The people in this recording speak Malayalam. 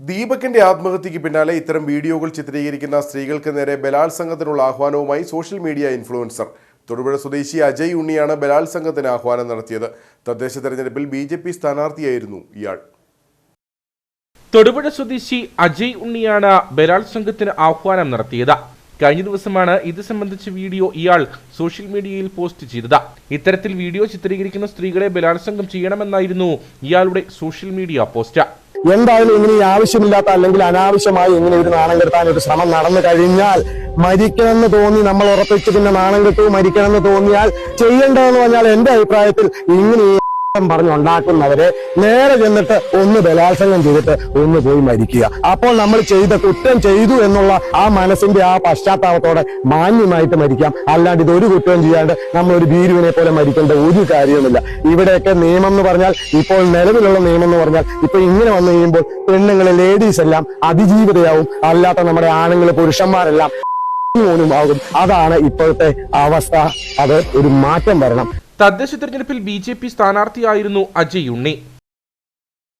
ദീപകിന്റെ ആത്മഹത്യക്ക് പിന്നാലെ ഇത്തരം വീഡിയോകൾ ചിത്രീകരിക്കുന്ന സ്ത്രീകൾക്ക് നേരെ ബലാത്സംഗത്തിനുള്ള ആഹ്വാനവുമായി സോഷ്യൽ മീഡിയ ഇൻഫ്ലുവൻസർ. തൊടുപുഴ സ്വദേശി അജയ് ഉണ്ണിയാണ് ബലാത്സംഗത്തിന് ആഹ്വാനം നടത്തിയത്. തദ്ദേശ തെരഞ്ഞെടുപ്പിൽ ബി ജെ പി സ്ഥാനാർത്ഥിയായിരുന്നു ഇയാൾ. തൊടുപുഴ സ്വദേശി അജയ് ഉണ്ണിയാണ് ബലാത്സംഗത്തിന് ആഹ്വാനം നടത്തിയത്. കഴിഞ്ഞ ദിവസമാണ് ഇത് സംബന്ധിച്ച വീഡിയോ ഇയാൾ സോഷ്യൽ മീഡിയയിൽ പോസ്റ്റ് ചെയ്തത്. ഇത്തരത്തിൽ വീഡിയോ ചിത്രീകരിക്കുന്ന സ്ത്രീകളെ ബലാത്സംഗം ചെയ്യണമെന്നായിരുന്നു ഇയാളുടെ സോഷ്യൽ മീഡിയ പോസ്റ്റ്. എന്തായാലും ഇങ്ങനെ ഈ ആവശ്യമില്ലാത്ത അല്ലെങ്കിൽ അനാവശ്യമായി ഇങ്ങനെ ഒരു നാണം കെടുത്താൻ ഒരു ശ്രമം നടന്നു കഴിഞ്ഞാൽ മരിക്കണമെന്ന് തോന്നി നമ്മൾ ഉറപ്പിച്ച് പിന്നെ നാണം കെട്ടു മരിക്കണമെന്ന് തോന്നിയാൽ ചെയ്യേണ്ടതെന്ന് പറഞ്ഞാൽ എന്റെ അഭിപ്രായത്തിൽ ഇങ്ങനെ പറഞ്ഞുണ്ടാക്കുന്നവരെ നേരെ ചെന്നിട്ട് ഒന്ന് ബലാത്സംഗം ചെയ്തിട്ട് ഒന്ന് പോയി മരിക്കുക. അപ്പോൾ നമ്മൾ ചെയ്ത കുറ്റം ചെയ്തു എന്നുള്ള ആ മനസ്സിന്റെ ആ പശ്ചാത്താപത്തോടെ മാന്യമായിട്ട് മരിക്കാം. അല്ലാണ്ട് ഇത് ഒരു കുറ്റവും ചെയ്യാണ്ട് നമ്മൾ ഒരു ഭീരുവിനെ പോലെ മരിക്കേണ്ട ഒരു കാര്യവുമില്ല. ഇവിടെയൊക്കെ നിയമം എന്ന് പറഞ്ഞാൽ ഇപ്പോൾ നിലവിലുള്ള നിയമം എന്ന് പറഞ്ഞാൽ ഇപ്പൊ ഇങ്ങനെ വന്നു കഴിയുമ്പോൾ പെണ്ണുങ്ങളെ ലേഡീസ് എല്ലാം അതിജീവിതയാവും. അല്ലാത്ത നമ്മുടെ ആണുങ്ങൾ പുരുഷന്മാരെല്ലാം ആകും. അതാണ് ഇപ്പോഴത്തെ അവസ്ഥ. അത് ഒരു മാറ്റം വരണം. തദ്ദേശ തെരഞ്ഞെടുപ്പിൽ ബി ജെ പി സ്ഥാനാർത്ഥിയായിരുന്നു അജയ് ഉണ്ണി.